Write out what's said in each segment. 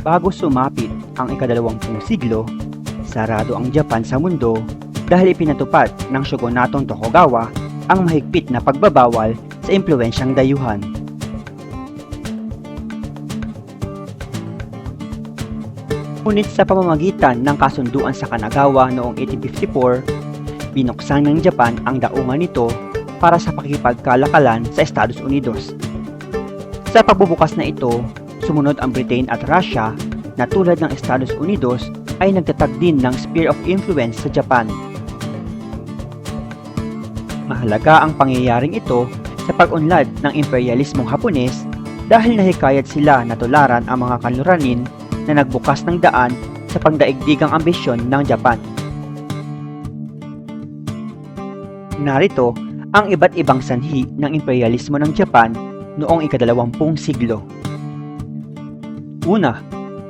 Bago sumapit ang ikadalawampung siglo, sarado ang Japan sa mundo dahil ipinatupad ng Shogunatong Tokugawa ang mahigpit na pagbabawal sa impluensyang dayuhan. Ngunit sa pamamagitan ng kasunduan sa Kanagawa noong 1854, binuksan ng Japan ang daungan nito para sa pakipagkalakalan sa Estados Unidos. Sa pagbubukas na ito, sumunod ang Britain at Russia na tulad ng Estados Unidos ay nagtatag din ng sphere of influence sa Japan. Mahalaga ang pangyayaring ito sa pag-unlad ng imperialismong Hapones dahil nahikayat sila na tularan ang mga kanluranin na nagbukas ng daan sa pagdaigdigang ambisyon ng Japan. Narito ang iba't ibang sanhi ng imperialismo ng Japan noong ikadalawampung siglo. Una,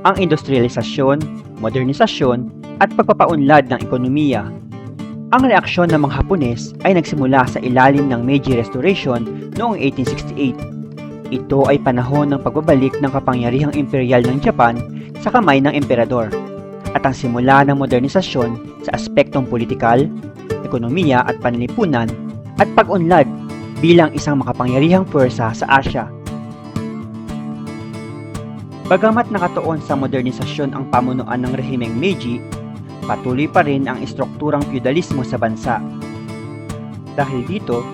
ang industrialisasyon, modernisasyon, at pagpapaunlad ng ekonomiya. Ang reaksyon ng mga Hapones ay nagsimula sa ilalim ng Meiji Restoration noong 1868. Ito ay panahon ng pagbabalik ng kapangyarihang imperial ng Japan sa kamay ng emperador at ang simula ng modernisasyon sa aspektong politikal, ekonomiya at panlipunan at pag-unlad bilang isang makapangyarihang puwersa sa Asya. Bagamat nakatuon sa modernisasyon ang pamunuan ng rehimeng Meiji, patuloy pa rin ang istrukturang feudalismo sa bansa. Dahil dito,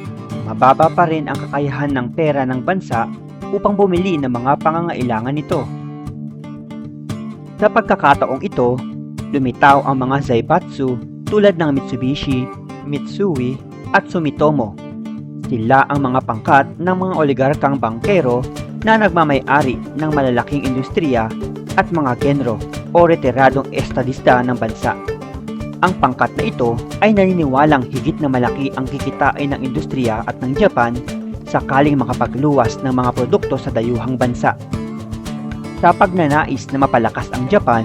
mababa pa rin ang kakayahan ng pera ng bansa upang bumili ng mga pangangailangan nito. Sa pagkakataong ito, lumitaw ang mga Zaibatsu tulad ng Mitsubishi, Mitsui at Sumitomo. Sila ang mga pangkat ng mga oligarkang bankero na nagmamay-ari ng malalaking industriya at mga genro o retiradong estadista ng bansa. Ang pangkat na ito ay naniniwalang higit na malaki ang kikitain ng industriya at ng Japan sakaling makapagluwas ng mga produkto sa dayuhang bansa. Sa pagnanais na mapalakas ang Japan,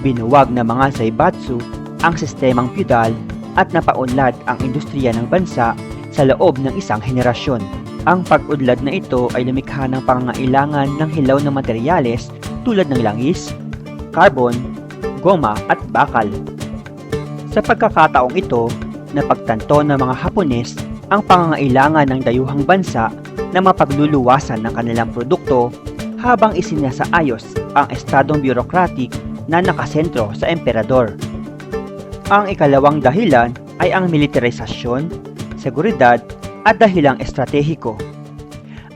binuwag ng mga Zaibatsu ang sistemang feudal at napaunlad ang industriya ng bansa sa loob ng isang henerasyon. Ang pag-udlad na ito ay lumikha ng pangangailangan ng hilaw na materyales tulad ng langis, carbon, goma at bakal. Sa pagkakataong ito, napagtanto ng mga Hapones ang pangangailangan ng dayuhang bansa na mapagluluwasan ng kanilang produkto habang isinasaayos ang estadong bureaucratic na nakasentro sa emperador. Ang ikalawang dahilan ay ang militarisasyon, seguridad at dahilang estratehiko.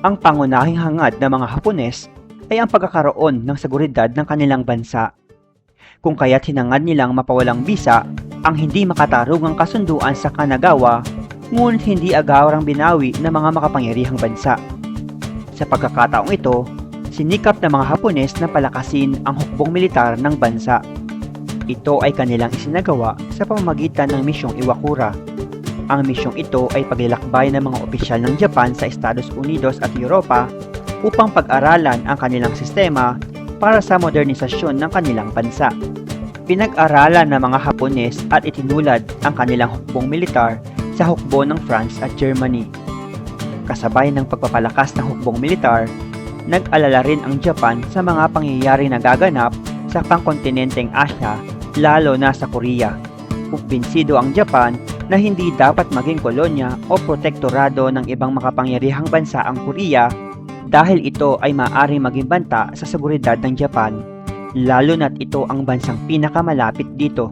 Ang pangunahing hangad ng mga Hapones ay ang pagkakaroon ng seguridad ng kanilang bansa. Kung kaya't hinangad nilang mapawalang bisa ang hindi makatarungang kasunduan sa Kanagawa, ngunit hindi agawang binawi ng mga makapangyarihang bansa. Sa pagkakataong ito, sinikap ng mga Hapones na palakasin ang hukbong militar ng bansa. Ito ay kanilang isinagawa sa pamamagitan ng misyong Iwakura. Ang misyong ito ay paglalakbay ng mga opisyal ng Japan sa Estados Unidos at Europa upang pag-aralan ang kanilang sistema para sa modernisasyon ng kanilang bansa. Pinag-aralan ng mga Hapones at itinulad ang kanilang hukbong militar sa hukbo ng France at Germany. Kasabay ng pagpapalakas ng hukbong militar, nag-alala rin ang Japan sa mga pangyayari na gaganap sa pangkontinenteng Asya, lalo na sa Korea. Kumbinsido ang Japan na hindi dapat maging kolonya o protektorado ng ibang makapangyarihang bansa ang Korea dahil ito ay maaring maging banta sa seguridad ng Japan, lalo na't ito ang bansang pinakamalapit dito.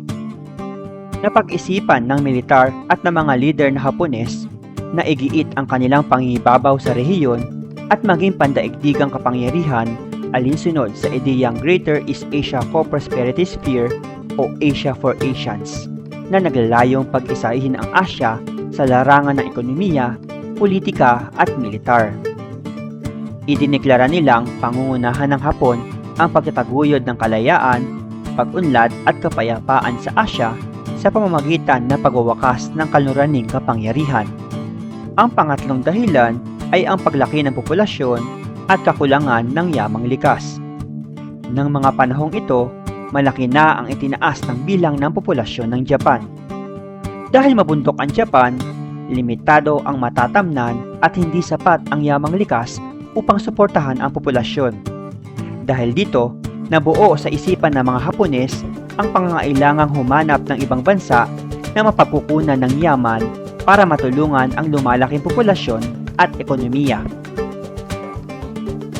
Napag-isipan ng militar at ng mga leader na Hapones na igiit ang kanilang pangibabaw sa rehiyon at maging pandaigdigang kapangyarihan alinsunod sa ideyang Greater East Asia Co-Prosperity Sphere o Asia for Asians na naglalayong pag-isahin ang Asya sa larangan ng ekonomiya, politika at militar. Idineklara nilang pangungunahan ng Hapon ang pagtataguyod ng kalayaan, pag-unlad at kapayapaan sa Asya sa pamamagitan ng pagwawakas ng kaluraning kapangyarihan. Ang pangatlong dahilan ay ang paglaki ng populasyon at kakulangan ng yamang likas. Nang mga panahong ito, malaki na ang itinaas ng bilang ng populasyon ng Japan. Dahil mabundok ang Japan, limitado ang matatamnan at hindi sapat ang yamang likas upang suportahan ang populasyon. Dahil dito, Nabuo sa isipan ng mga Hapones ang pangangailangang humanap ng ibang bansa na mapagkukunan ng yaman para matulungan ang lumalaking populasyon at ekonomiya.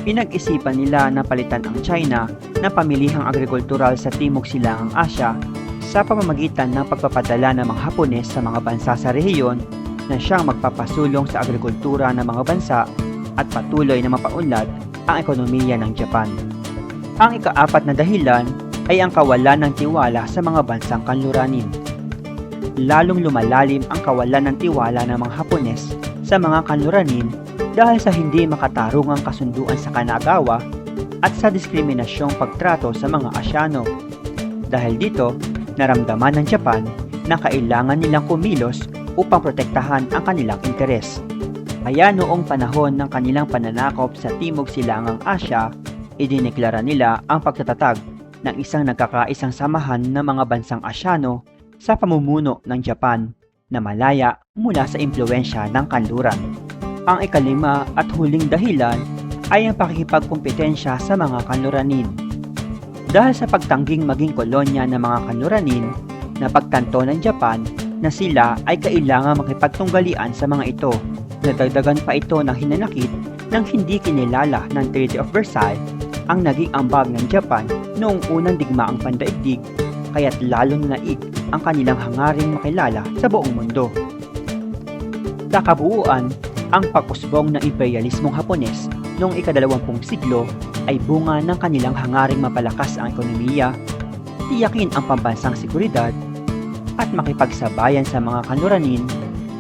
Pinag-isipan nila na palitan ang China na pamilihang agrikultural sa Timog Silangang Asya sa pamamagitan ng pagpapadala ng mga Hapones sa mga bansa sa rehiyon na siyang magpapasulong sa agrikultura ng mga bansa at patuloy na mapaunlad ang ekonomiya ng Japan. Ang ikaapat na dahilan ay ang kawalan ng tiwala sa mga bansang kanluranin. Lalong lumalalim ang kawalan ng tiwala ng mga Hapones sa mga kanluranin dahil sa hindi makatarungang kasunduan sa Kanagawa at sa diskriminasyong pagtrato sa mga Asyano. Dahil dito, naramdaman ng Japan na kailangan nilang kumilos upang protektahan ang kanilang interes. Kaya noong panahon ng kanilang pananakop sa Timog Silangang Asya, idineklara nila ang pagtatatag ng isang nagkakaisang samahan ng mga bansang Asyano sa pamumuno ng Japan na malaya mula sa impluensya ng kanluran. Ang ikalima at huling dahilan ay ang pakikipagkompetensya sa mga kanluranin. Dahil sa pagtangging maging kolonya ng mga kanluranin, napagtanto ng Japan na sila ay kailangang makipagtunggalian sa mga ito. Nadagdagan pa ito ng hinanakit ng hindi kinilala ng Treaty of Versailles ang naging ambag ng Japan noong unang digmaang pandaigdig kaya't lalong naig ang kanilang hangaring makilala sa buong mundo. Sa kabuuan, ang pagkusbong ng imperialismong Hapones noong ikadalawampung siglo ay bunga ng kanilang hangaring mapalakas ang ekonomiya, tiyakin ang pambansang seguridad, at makipagsabayan sa mga kanuranin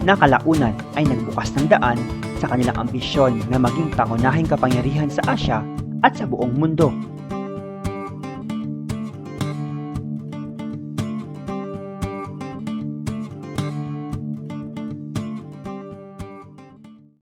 na kalaunan ay nagbukas ng daan sa kanilang ambisyon na maging pangunahing kapangyarihan sa Asya at sa buong mundo.